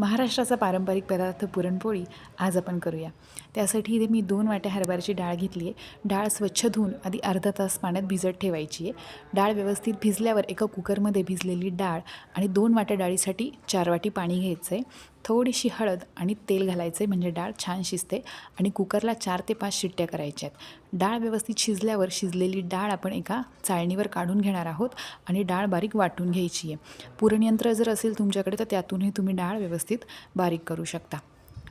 महाराष्ट्राचा पारंपरिक पदार्थ पुरणपोळी आज आपण करूया. त्यासाठी इथे मी दोन वाट्या हरभऱ्याची डाळ घेतली आहे. डाळ स्वच्छ धुवून आधी अर्धा तास पाण्यात भिजत ठेवायची आहे. डाळ व्यवस्थित भिजल्यावर एका कुकरमध्ये भिजलेली डाळ आणि दोन वाट्या डाळीसाठी चार वाटी पाणी घ्यायचं आहे थोडीशी हळद आणि तेल घालायचं म्हणजे डाळ छान शिजते आणि कुकरला चार ते पाच शिट्ट्या करायच्या आहेत. डाळ व्यवस्थित शिजल्यावर शिजलेली डाळ आपण एका चाळणीवर काढून घेणार आहोत आणि डाळ बारीक वाटून घ्यायची आहे. पुरणयंत्र जर असेल तुमच्याकडे तर त्यातूनही तुम्ही डाळ व्यवस्थित बारीक करू शकता.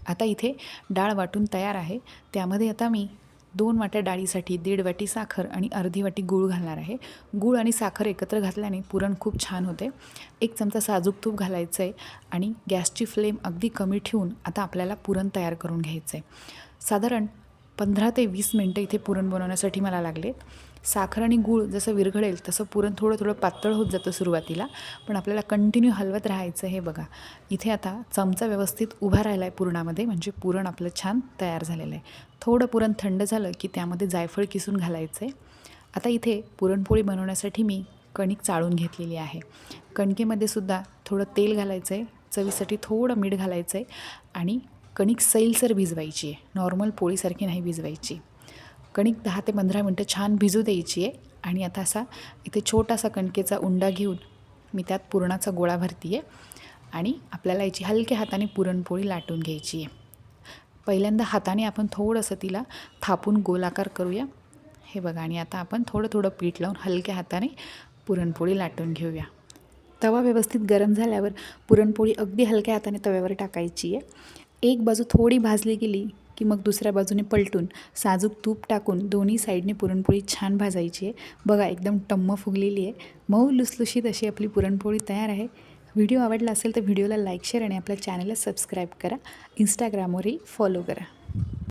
आता इथे डाळ वाटून तयार आहे. त्यामध्ये आता मी दोन वाट्या डाळीसाठी दीड वाटी साखर आणि अर्धी वाटी गूळ घालणार आहे. गूळ आणि साखर एकत्र घातल्याने पुरण खूप छान होते. एक चमचा साजूक तूप घालायचं आहे आणि गॅसची फ्लेम अगदी कमी ठेवून आता आपल्याला पुरण तयार करून घ्यायचं आहे साधारण पंधरा ते वीस मिनटं इथे पुरण बनवण्यासाठी मला लागले. साखर आणि गूळ जसं विरघळेल तसं पुरण थोडं थोडं पातळ होत जातं सुरुवातीला. पण आपल्याला कंटिन्यू हलवत राहायचं हे बघा. इथे आता चमचा व्यवस्थित उभा राहिला आहे पुरणामध्ये म्हणजे पुरण आपलं छान तयार झालेलं आहे. थोडं पुरण थंड झालं की त्यामध्ये जायफळ किसून घालायचं. आहे आता इथे पुरणपोळी बनवण्यासाठी मी कणिक चाळून घेतलेली आहे. कणकेमध्ये सुद्धा थोडं तेल घालायचं आहे चवीसाठी थोडं मीठ घालायचं आहे आणि कणिक सैलसर भिजवायची आहे. नॉर्मल पोळीसारखी नाही भिजवायची. कणिक दहा ते पंधरा मिनटं छान भिजू द्यायची आहे आणि आता असा इथे छोटासा कणकेचा उंडा घेऊन मी त्यात पुरणाचा गोळा भरती आहे आणि आपल्याला याची हलक्या हाताने पुरणपोळी लाटून घ्यायची आहे. पहिल्यांदा हाताने आपण थोडंसं तिला थापून गोलाकार करूया. हे बघा आणि आता आपण थोडं थोडं पीठ लावून हलक्या हाताने पुरणपोळी लाटून घेऊया. तवा व्यवस्थित गरम झाल्यावर पुरणपोळी अगदी हलक्या हाताने तव्यावर टाकायची आहे. एक बाजू थोडी भाजली गेली की मग दुसऱ्या बाजूने पलटून साजूक तूप टाकून दोन्ही साईडने पुरणपोळी छान भाजायची आहे. बघा एकदम टम्म फुगलेली आहे. मऊ लुसलुशीत अशी आपली पुरणपोळी तयार आहे. व्हिडिओ आवडला असेल तर व्हिडिओला लाईक शेअर आणि आपल्या चॅनलला सबस्क्राईब करा. इंस्टाग्रामवरही फॉलो करा.